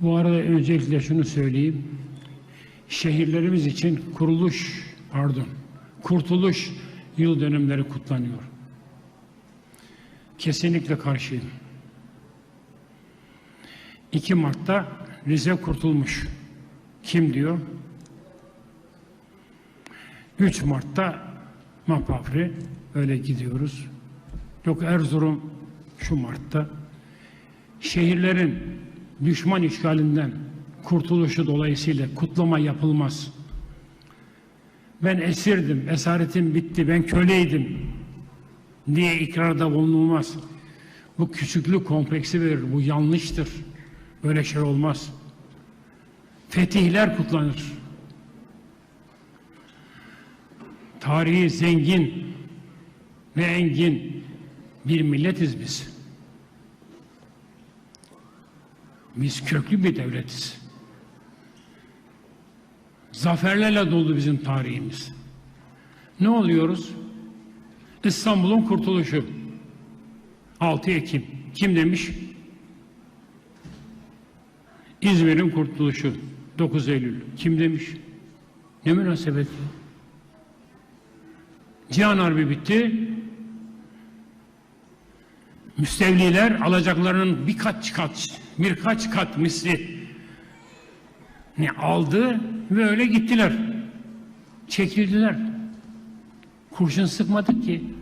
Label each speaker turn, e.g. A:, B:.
A: Bu arada öncelikle şunu söyleyeyim. Şehirlerimiz için kuruluş, pardon, kurtuluş yıl dönümleri kutlanıyor. Kesinlikle karşıyım. 2 Mart'ta Rize kurtulmuş. Kim diyor? 3 Mart'ta Mapafri öyle gidiyoruz. Yok Erzurum şu Mart'ta. Şehirlerin düşman işgalinden kurtuluşu dolayısıyla kutlama yapılmaz. Ben esirdim, esaretim bitti, ben köleydim diye ikrarda bulunulmaz. Bu küçüklük kompleksi verir, bu yanlıştır. Böyle şey olmaz. Fetihler kutlanır. Tarihi zengin ve engin bir milletiz biz. Biz köklü bir devletiz. Zaferlerle dolu bizim tarihimiz. Ne oluyoruz? İstanbul'un kurtuluşu. 6 Ekim. Kim demiş? İzmir'in kurtuluşu. 9 Eylül. Kim demiş? Ne münasebet. Cihan Harbi bitti. Müstevliler alacaklarının birkaç kat, birkaç kat misli ne aldı ve öyle gittiler. Çekildiler. Kurşun sıkmadık ki.